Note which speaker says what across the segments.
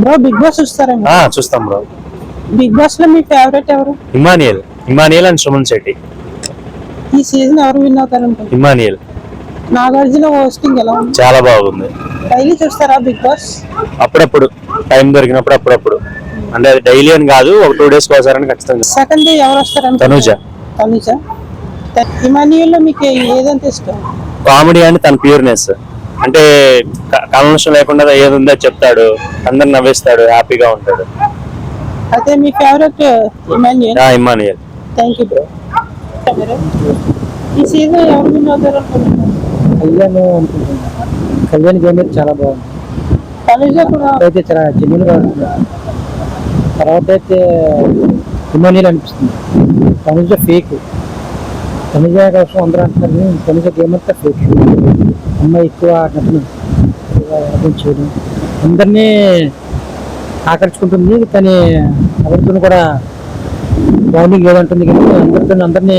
Speaker 1: Bro big boss చూస్తారేమో.
Speaker 2: చూస్తాం bro
Speaker 1: big బాస్లో మీ ఫేవరెట్ ఎవరు?
Speaker 2: Emmanuel Emmanuel and Suman Shetty.
Speaker 1: ఈ సీజన్ ఎవరు విన్ అవుతారు
Speaker 2: ఇమానియల్
Speaker 1: నాగార్జున హోస్టింగ్ ఎలా ఉంది?
Speaker 2: చాలా బాగుంది.
Speaker 1: డైలీ చూస్తారా బిగ్ బాస్
Speaker 2: అప్పుడప్పుడు టైం దొరికినప్పుడు అప్పుడప్పుడు. అంటే అది డైలీ అని కాదు ఒక టూ డేస్ ఒకసారి ఖచ్చితంగా.
Speaker 1: సెకండ్ డే ఎవరు వస్తారు
Speaker 2: తనుజ.
Speaker 1: తనుజ. ఇమాన్యుల్ మీకు ఏదంటే ఇష్టం?
Speaker 2: కామెడీ అండ్ తన ప్యూర్నెస్ అంటే కాన్వర్షన్ లేకుండా ఏది ఉందో చెప్తాడు. అందరు నవ్వేస్తాడు హ్యాపీగా ఉంటాడు.
Speaker 1: అయితే మీ ఫేవరెట్ ఇమాన్యుల్
Speaker 2: ఆ, ఇమానియల్
Speaker 1: థ్యాంక్ యూ బ్రో ఈ సీజన్ ఎవరు విన్ అవుతారు అనుకుంటున్నారు?
Speaker 3: కళ్యాణ్ అనుకుంటున్నాను కళ్యాణ్ గేమ్ అయితే చాలా బాగుంది.
Speaker 1: తనుజ కూడా.
Speaker 3: అయితే చాలా జెన్యున్గా ఉంటుంది తర్వాత అయితే ఇమానియల్ అనిపిస్తుంది. తనుజ ఫేక్ తనుజ కోసం అందరూ అంటారు తనుజ గేమ్ అంతా ఫేక్ అమ్మాయి ఎక్కువ ఎక్కువ అర్థం చేయడం అందరినీ ఆకర్షించుకుంటుంది కానీ ఎవరితో కూడా బౌండింగ్ ఏదంటుంది కానీ అందరితో అందరినీ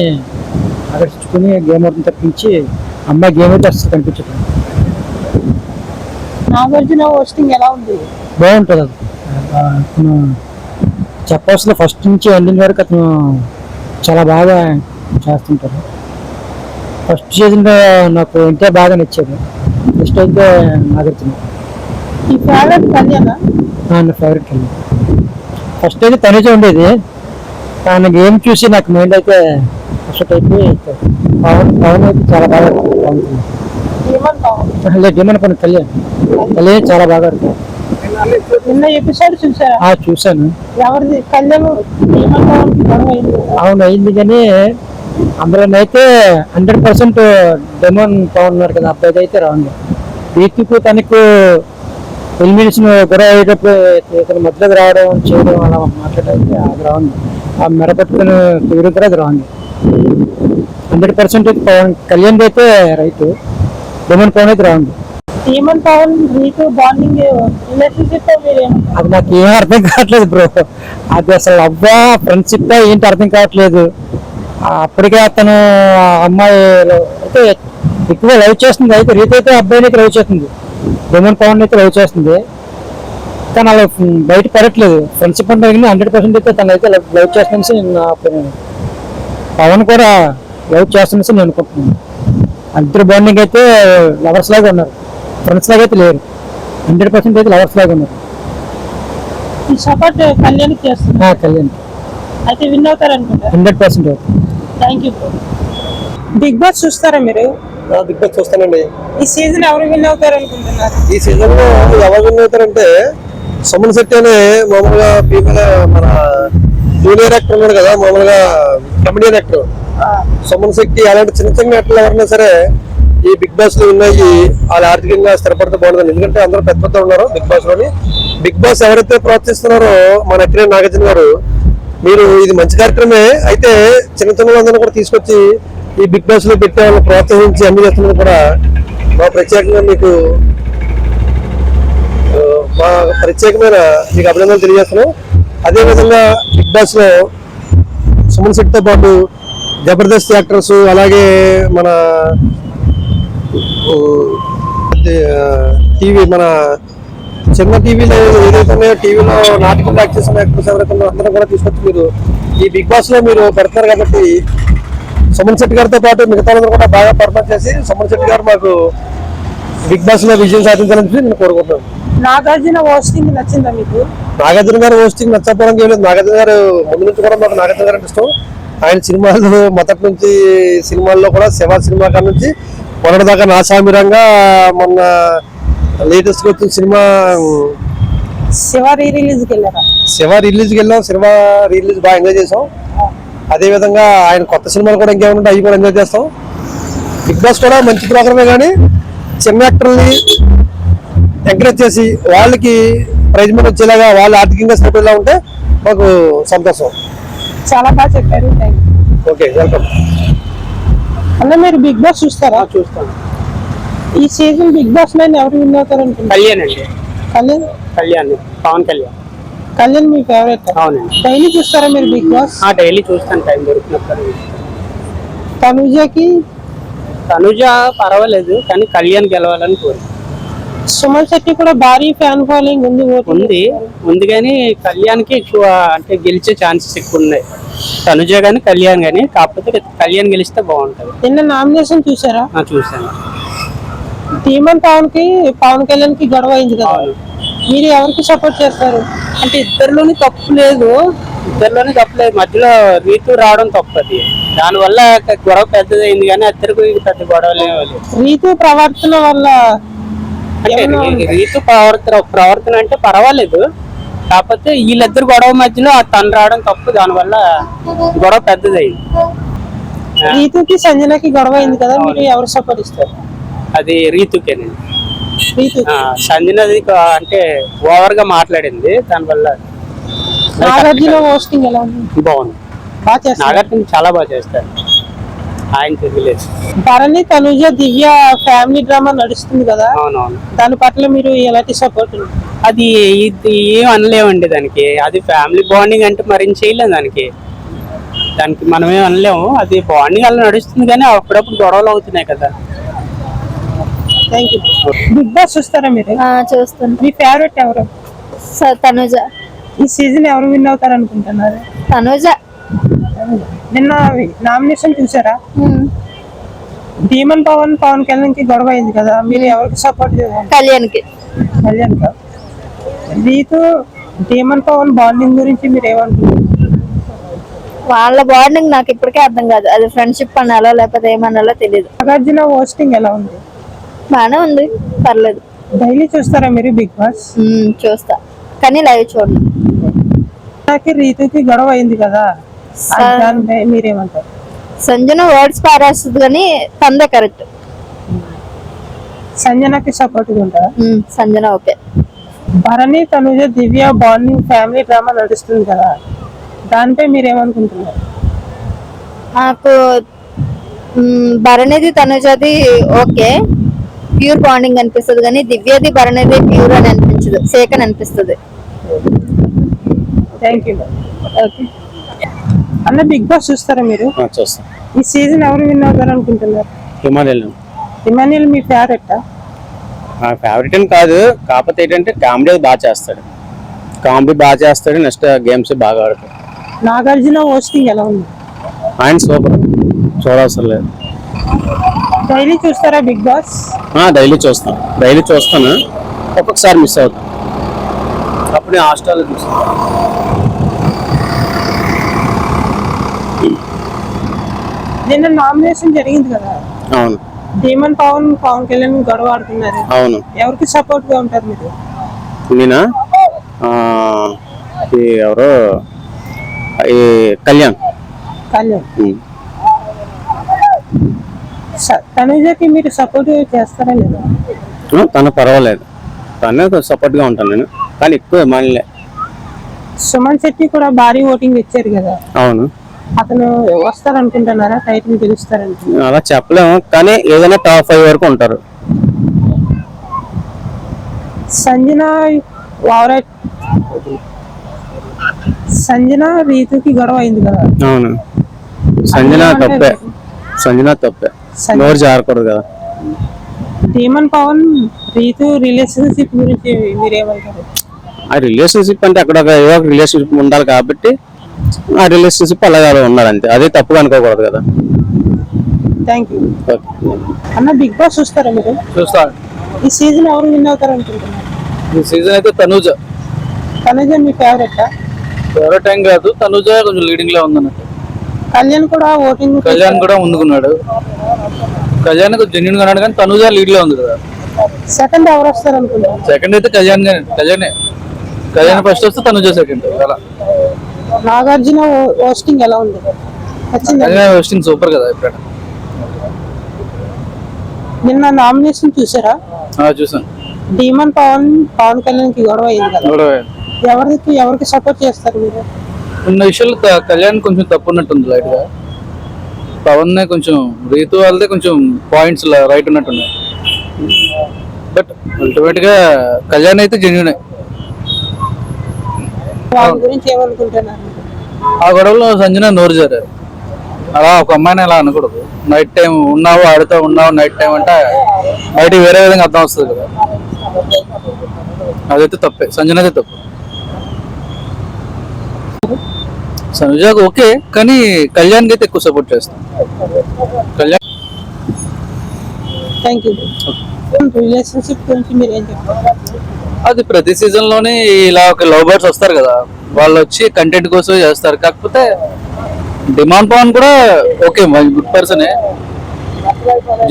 Speaker 3: ఆకర్షించుకుని గేమ్ అవుతుంది తప్పించి అమ్మాయి గేమ్ అయితే అసలు కనిపించదు
Speaker 1: నాగార్జున హోస్టింగ్ ఎలా ఉంది?
Speaker 3: బాగుంటుంది అది. అతను చెప్పాల్సిన ఫస్ట్ నుంచి ఎండింగ్ వరకు అతను చాలా బాగా చేస్తుంటారు. ఫస్ట్ సీజన్ నాకు ఇంటే బాగా నచ్చేది నెక్స్ట్ అయితే నాగార్జున.
Speaker 1: ఈ ఫేవరెట్ కళ్యాణ?
Speaker 3: నా ఫేవరెట్ అండి ఫస్ట్ అయితే తనుజ ఉండేది. తన గేమ్ చూసి నాకు మైండ్ అయితే ఫస్ట్ అయిపోయి పవన్ పవన్ అయితే చాలా బాగా అసలు డిమాండ్ పని కళ్యాణ్? కళ్యాణ్ చాలా బాగా ఆడుతుంది
Speaker 1: నిన్న ఎపిసోడ్ ఎవరిది? కళ్యాణ్
Speaker 3: అవును అయింది కానీ అందులోనైతే హండ్రెడ్ పర్సెంట్ డెమోన్ పవన్ ఉన్నారు కదా అబ్బాయి అయితే రాంగ్ దీప్తికు తనకు ఎలిమినేషన్ గొడవ అయ్యేటప్పుడు ఇతను మధ్యలోకి రావడం చేయడం అలా మాట్లాడైతే అది రాంగ్ ఆ మెరపెట్టుకుని తీరు కూడా అది రాంగ్ హండ్రెడ్ పర్సెంట్ అయితే పవన్ కళ్యాణ్ అయితే రైట్ డెమోన్ పవన్ అయితే రాంగ్
Speaker 1: ఏమంటావు నీకు బాండింగ్ రిలేషన్షిప్
Speaker 3: అది నాకు ఏం అర్థం కావట్లేదు బ్రో. అది అసలు అవ్వా ఫ్రెండ్షిప్ ఏంటి అర్థం కావట్లేదు. అప్పటికే అతను అమ్మాయి అయితే ఎక్కువ లవ్ చేస్తుంది. అయితే రీతి అయితే అబ్బాయిని అయితే లవ్ చేస్తుంది. డెమోన్ పవన్ అయితే లవ్ చేస్తుంది. కానీ అలా బయట పడట్లేదు ఫ్రెండ్షిప్ అంటే హండ్రెడ్ పర్సెంట్ అయితే తను అయితే లవ్ చేస్తుందని నా. పవన్ కూడా లవ్ చేస్తుందని నేను అనుకుంటున్నాను. ఇద్దరు బాండింగ్ అయితే లవర్స్ లాగా ఉన్నారు. ఫ్రెండ్స్ లాగా అయితే లేరు. హండ్రెడ్ పర్సెంట్ అయితే లవర్స్ లాగా ఉన్నారు.
Speaker 1: సపోర్ట్ కళ్యాణ్ చేస్తుంది
Speaker 3: ఆ, కళ్యాణ్
Speaker 1: అయితే విన్ అవుతారు అనుకుంటా
Speaker 3: hundred percent
Speaker 1: thank you big boss చూస్తారా మీరు?
Speaker 4: బిగ్ బాస్ చూస్తానండి.
Speaker 1: ఈ సీజన్ ఎవరు విన్ అవుతారు అనుకుంటున్నారు
Speaker 4: ఈ సీజన్లో ఎవరు విన్ అవుతారంటే సుమన్ శెట్టి అనే మామూలుగా ఫీమేల్ మన జూనియర్ యాక్టర్ ఉన్నాడు కదా మామూలుగా కమెడియన్ యాక్టర్ సుమన్ శెట్టి అలాంటి చిన్న చిన్న యాక్టర్లు ఎవరైనా సరే ఈ బిగ్ బాస్లో అయ్యి వాళ్ళు ఆర్థికంగా స్థిరపడితే బాగుంటుంది. ఎందుకంటే అందరూ పెద్ద పెద్ద ఉన్నారు బిగ్ బాస్లోని. బిగ్ బాస్ ఎవరైతే ప్రోత్సహిస్తున్నారో మన అక్కినే నాగార్జున గారు మీరు ఇది మంచి కార్యక్రమే అయితే చిన్న చిన్న వాళ్ళందరూ కూడా తీసుకొచ్చి ఈ బిగ్ బాస్లో పెట్టే వాళ్ళని ప్రోత్సహించి అన్ని చేస్తున్నది కూడా మా ప్రత్యేకంగా మీకు మా ప్రత్యేకమైన మీకు అభినందనలు తెలియజేస్తున్నాం. అదే విధంగా బిగ్ బాస్లో సుమన్ శెట్టితో పాటు జబర్దస్త్ యాక్టర్స్ అలాగే మన టీవీ మన చిన్న టీవీలో ఏదైతే ఉన్నాయో టీవీలో నాటకం యాక్టర్స్ ఎవరైతే అందరూ కూడా తీసుకొచ్చి మీరు ఈ బిగ్ బాస్లో మీరు పెడతారు కాబట్టి సుమన్ శెట్టి గారితో పాటు మిగతా కూడా బాగా పర్ఫార్మ్ చేసి సుమన్ శెట్టి గారు మాకు బిగ్ బాస్లో విజయం సాధించాలని నేను కోరుకుంటున్నాను.
Speaker 1: నాగార్జున హోస్టింగ్ నచ్చిందా మీకు?
Speaker 4: నాగార్జున గారు హోస్టింగ్ నచ్చకపోవడం లేదు. నాగార్జున గారు ముందు నుంచి కూడా మాకు నాగార్జున గారు ఇష్టం. ఆయన సినిమాలు మొదటి నుంచి సినిమాల్లో కూడా శివ సినిమా కాడ నుంచి మొన్నటిదాకా నా సామిరంగా మొన్న లేటెస్ట్గా వచ్చిన సినిమా
Speaker 1: శివ రీ రిలీజ్కి వెళ్ళారా?
Speaker 4: శివ రిలీజ్కి వెళ్ళాం సినిమా రిలీజ్ బాగా ఎంజాయ్ చేసాం. అదే విధంగా ఆయన కొత్త సినిమాలు కూడా ఇంకేమైనా ఉంటే అవి కూడా ఎంజాయ్ చేస్తాం. బిగ్ బాస్ కూడా మంచి ప్రోగ్రామే కానీ చిన్న యాక్టర్ని ఎంకరేజ్ చేసి వాళ్ళకి ప్రైజ్ మనీ వచ్చేలాగా వాళ్ళు ఆర్థికంగా సరిపోయేలా ఉంటే మాకు సంతోషం.
Speaker 1: చాలా బాగా చెప్పారు
Speaker 4: ఓకే వెల్కమ్
Speaker 1: అన్న మీరు బిగ్ బాస్ చూస్తారా?
Speaker 3: చూస్తాను.
Speaker 1: ఈ సీజన్ బిగ్ బాస్ నైన్ ఎవరు విన్ అవుతారు
Speaker 3: కళ్యాణ్ అండి
Speaker 1: కళ్యాణ్?
Speaker 3: కళ్యాణ్ పవన్ కళ్యాణ్.
Speaker 1: కళ్యాణ్ మీ ఫేవరెట్
Speaker 3: అవునండి.
Speaker 1: డైలీ చూస్తారా మీరు బిగ్ బాస్
Speaker 3: ఆ డైలీ చూస్తాను టైం దొరికినప్పుడు.
Speaker 1: తనుజకి?
Speaker 3: తనుజ పర్వాలేదు కానీ కళ్యాణ్ గెలవాలని కోరు
Speaker 1: సుమన్ శెట్టి కూడా భారీ ఫ్యాన్ ఫాలోయింగ్ ఉంది
Speaker 5: ఉంది ఉంది. కానీ కళ్యాణ్కి ఎక్కువ అంటే గెలిచే ఛాన్సెస్ ఎక్కువ ఉన్నాయి. తనుజ కానీ కళ్యాణ్ కానీ కాకపోతే కళ్యాణ్ గెలిస్తే బాగుంటది.
Speaker 1: నిన్న నామినేషన్ చూసారా?
Speaker 5: ఆ,
Speaker 1: ధీమన్ పవన్కి పవన్ కళ్యాణ్కి గొడవ అయింది కదా. మీరు ఎవరికి సపోర్ట్ చేస్తారు?
Speaker 5: అంటే ఇద్దరిలోని తప్పు లేదు. ఇద్దరిలోని తప్పు లేదు. మధ్యలో రీతు రావడం తప్పు అది. దానివల్ల గొడవ పెద్దదైంది కానీ ఇద్దరికి పెద్ద గొడవలు లేవు
Speaker 1: రీతు ప్రవర్తన వల్ల
Speaker 5: రీతు ప్రవర్తన ప్రవర్తన అంటే పర్వాలేదు. కాకపోతే వీళ్ళిద్దరు గొడవ మధ్యలో ఆ తను రావడం తప్పు. దానివల్ల గొడవ పెద్దదైంది.
Speaker 1: రీతుకి సంజనకి గొడవ అయింది కదా. మీరు ఎవరు సపోర్ట్ ఇస్తారు?
Speaker 5: అది రీతుకేనండి. సంజనది అంటే ఓవర్గా మాట్లాడింది దానివల్ల బాగుంది. నాగార్జున చాలా బాగా చేస్తారు. ఆయన
Speaker 1: భరణి తనుజ దివ్య ఫ్యామిలీ డ్రామా నడుస్తుంది కదా?
Speaker 5: అవునవును.
Speaker 1: దాని పట్ల మీరు ఎలాంటి సపోర్ట్
Speaker 5: అది ఏం అనలేమండి దానికి. అది ఫ్యామిలీ బాండింగ్ అంటే మరి ఏం చేయలేం దానికి. దానికి మనం ఏం అనలేము. అది బాండింగ్ అలా నడుస్తుంది కానీ అప్పుడప్పుడు గొడవలు అవుతున్నాయి కదా.
Speaker 1: థ్యాంక్ యూ బిగ్ బాస్ చూస్తారా మీరు?
Speaker 6: ఆ, చూస్తున్నా.
Speaker 1: మీ ఫేవరెట్ ఎవరు?
Speaker 6: స- తనుజ.
Speaker 1: ఈ సీజన్ ఎవరు విన్ అవుతారు అనుకుంటున్నారు?
Speaker 6: తనుజ.
Speaker 1: నిన్న నామినేషన్ చూసారా? ధీమన్ పవన్ పవన్ కళ్యాణ్కి గొడవ అయింది కదా మీరు ఎవరికి సపోర్ట్ చేయాలి
Speaker 6: కళ్యాణ్కి.
Speaker 1: కళ్యాణ్ కా? రీతు ధీమన్ పవన్ బాండింగ్ గురించి మీరు ఏమనుకుంటున్నారు
Speaker 6: వాళ్ళ బాండింగ్ నాకు ఇప్పటికే అర్థం కాదు. అది ఫ్రెండ్షిప్ అనాలో లేకపోతే ఏమనాలో తెలియదు
Speaker 1: నాగార్జున హోస్టింగ్ ఎలా ఉంది?
Speaker 6: బాగానే ఉంది పర్లేదు.
Speaker 1: డైలీ చూస్తారా మీరు బిగ్ బాస్
Speaker 6: చూస్తా. కానీ లైవ్ చూడండి
Speaker 1: నాకు రీతుకి గొడవ అయింది కదా. దానిపై మీరేమంటారు?
Speaker 6: సంజన వర్డ్స్ పారేస్తుంది కానీ తందే కరెక్ట్
Speaker 1: సంజనకి సపోర్ట్ ఉంటారా
Speaker 6: Sanjana okay.
Speaker 1: Bharani Tanuja Divya bonding family drama నడుస్తుంది కదా. దానిపై మీరేమనుకుంటున్నారు?
Speaker 6: నాకు భరణిది తనుజది ఓకే. ప్యూర్ బాండింగ్ అనిపిస్తుంది కానీ దివ్యది భరణిది ప్యూర్ అని అనిపించదు. ఫేక్ అని అనిపిస్తుంది.
Speaker 1: థ్యాంక్ యూ
Speaker 6: ఓకే
Speaker 1: అన్న బిగ్ బాస్ చూస్తారా మీరు?
Speaker 2: చూస్తాం.
Speaker 1: ఈ సీజన్ ఎవరు విన్ అవుతారు అనుకుంటున్నారు?
Speaker 2: హిమాలయం
Speaker 1: ఇమాన్యుల్ మీ ఫేవరెట్
Speaker 2: నా ఫేవరెట్ అని కాదు. కాకపోతే ఏంటంటే కామెడీ బాగా చేస్తాడు. కామెడీ బాగా చేస్తాడు. నెక్స్ట్ గేమ్స్ బాగా ఆడతాడు.
Speaker 1: నాగార్జున హోస్టింగ్ ఎలా ఉంది?
Speaker 2: ఆయన సూపర్. చూడవసరం లేదు.
Speaker 1: డైలీ చూస్తారా బిగ్ బాస్?
Speaker 2: డైలీ చూస్తాను డైలీ చూస్తాను. ఒక్కొక్కసారి మిస్ అవుతాను అప్పుడు నేను హాస్టల్లో చూస్తాను
Speaker 1: నిన్న నామినేషన్ జరిగింది కదా?
Speaker 2: అవును.
Speaker 1: ధీమన్ పవన్ పవన్ కళ్యాణ్ గొడవ ఆడుతున్నారు.
Speaker 2: అవును.
Speaker 1: ఎవరికి సపోర్ట్గా ఉంటారు మీరు?
Speaker 2: నేనా? ఎవరో? ఈ కళ్యాణ్.
Speaker 1: కళ్యాణ్. తనుజకి మీరు సపోర్ట్ చేస్తారా లేదా?
Speaker 2: ఆ, తను పర్వాలేదు. తనే సపోర్ట్గా ఉంటాను నేను. కానీ ఎక్కువ మనలే
Speaker 1: సుమన్ శెట్టి కూడా భారీ ఓటింగ్ ఇచ్చారు కదా.
Speaker 2: అవును.
Speaker 1: అతను వస్తారనుకుంటున్నారా? టైటిల్ గెలుస్తారనుకుంటున్నారా?
Speaker 2: అలా చెప్పలేము. కానీ ఏదైనా టాప్ ఫైవ్ వరకు ఉంటారు.
Speaker 1: సంజన ఓవరాల్ సంజన రీతుకి గొడవ అయింది కదా.
Speaker 2: అవును. సంజన తప్పే. సంజన తప్పే. నోరు జారకూడదు కదా.
Speaker 1: ధీమన్ పవన్ రీతు రిలేషన్షిప్ గురించి మీరేమంటారు?
Speaker 2: ఆ రిలేషన్షిప్ అంటే అక్కడ ఒక ఏదో ఒక రిలేషన్షిప్ ఉండాలి కాబట్టి ఆ రిలేషన్షిప్ అలాగే అలా ఉండాలి అంతే. అదే తప్పుగా అనుకోకూడదు కదా.
Speaker 1: థ్యాంక్ యూ అన్న బిగ్ బాస్ చూస్తారా మీరు?
Speaker 7: చూస్తాను
Speaker 1: ఈ సీజన్ ఎవరు విన్ అవుతారు అనుకుంటున్నారు
Speaker 7: ఈ సీజన్ అయితే తనూజ.
Speaker 1: తనుజ మీ ఫేవరెట్
Speaker 7: ఫేవరెట్ ఏం కాదు. తనూజ కొంచెం లీడింగ్లో ఉందన్నట్టు.
Speaker 1: కళ్యాణ్ కూడా ఓటింగ్
Speaker 7: కళ్యాణ్ కూడా ముందుకున్నాడు. కళ్యాణ్ జెన్యున్ ఉన్నాడు కానీ తనూజ లీడ్లో ఉంది కదా.
Speaker 1: సెకండ్ ఎవరు వస్తారు అనుకుంటున్నారు?
Speaker 7: సెకండ్ అయితే కళ్యాణ్ గానే కళ్యాణే కళ్యాణ్ ఫస్ట్ వస్తే తనూజ సెకండ్ అలా.
Speaker 1: నాగార్జున హోస్టింగ్ ఎలా ఉంది?
Speaker 7: కళ్యాణ్ హోస్టింగ్ సూపర్ కదా ఇప్పుడు.
Speaker 1: నిన్న నామినేషన్ చూసారా?
Speaker 7: చూసాను.
Speaker 1: డీమన్ పవన్ పవన్ కళ్యాణ్కి గొడవ అయింది కదా.
Speaker 7: కూడా
Speaker 1: ఎవరికి ఎవరికి సపోర్ట్ చేస్తారు మీరు?
Speaker 7: ఉన్న విషయాలు కళ్యాణ్ కొంచెం తప్పు ఉన్నట్టుంది లైట్గా. పవన్ కొంచెం రీతు వాళ్ళదే కొంచెం పాయింట్స్ రైట్ ఉన్నట్టున్నాయి. బట్ అల్టిమేట్గా కళ్యాణ్ అయితే జెన్యునే ఆ గొడవలో సంజన నోరు జారారు. అలా ఒక అమ్మాయిని అలా అనకూడదు. నైట్ టైం ఉన్నావు ఆడుతూ ఉన్నావు నైట్ టైం అంటే బయట వేరే విధంగా అర్థం వస్తుంది కదా. అదైతే తప్పే. సంజన అయితే తప్పు. సంజాకు ఓకే కానీ కళ్యాణ్కి అయితే ఎక్కువ సపోర్ట్ చేస్తాం. కళ్యాణ్
Speaker 1: థ్యాంక్ యూ రిలేషన్షిప్ గురించి మీరు ఏం చెప్తారు?
Speaker 7: అది ప్రతి సీజన్లోనే ఇలా ఒక లవ్ బర్డ్స్ వస్తారు కదా వాళ్ళు వచ్చి కంటెంట్ కోసం చేస్తారు. కాకపోతే డిమాండ్ పవన్ కూడా ఓకే గుడ్ పర్సనే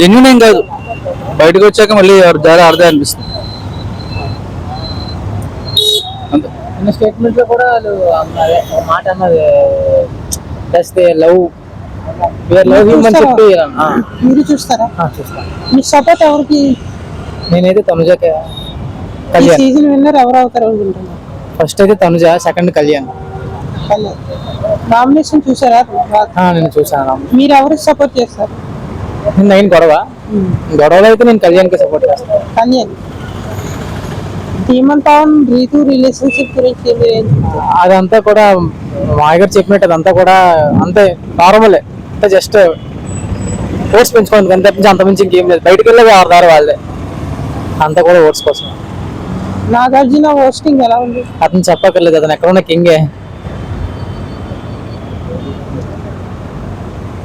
Speaker 7: జెన్యున్ ఏం. కాదు. బయటకు వచ్చాక మళ్ళీ దారి ఆడదే అనిపిస్తుంది. అంతే.
Speaker 8: నిన్న స్టేట్మెంట్లో కూడా వాళ్ళు మాట అన్నది జస్ట్ లవ్
Speaker 1: మీరు చూస్తారా?
Speaker 8: ఆ, చూస్తాను.
Speaker 1: మీ సపోర్ట్ ఎవరికి?
Speaker 8: నేనైతే తనుజకే. కళ్యాణ్.
Speaker 1: సీజన్ విన్నర్ ఎవరు అవుతారు అనుకుంటున్నారు?
Speaker 8: ఫస్ట్ అయితే తనుజ సెకండ్ కళ్యాణ్.
Speaker 1: నామినేషన్ చూసారా?
Speaker 8: నేను చూసాను
Speaker 1: మీరు ఎవరికి సపోర్ట్ చేస్తారు?
Speaker 8: అయిన గొడవ. గొడవలో అయితే నేను కళ్యాణ్కి సపోర్ట్ చేస్తాను.
Speaker 1: కళ్యాణ్. రీతు రిలేషన్షిప్ గురించి
Speaker 8: అదంతా కూడా మాయ గారు చెప్పినట్టు అదంతా కూడా అంతే నార్మలే అంటే జస్ట్ ఓట్స్ పెంచుకోండి అంత మించి అంత మించి ఇంకేం లేదు. బయటకు వెళ్ళేది ఆరు దారి వాళ్ళే. అంతా కూడా ఓట్స్ కోసం
Speaker 1: నాగార్జున హోస్టింగ్ ఎలా ఉంది?
Speaker 8: అతను చెప్పక్కర్లేదు అతను ఎక్కడ ఉన్న కింగే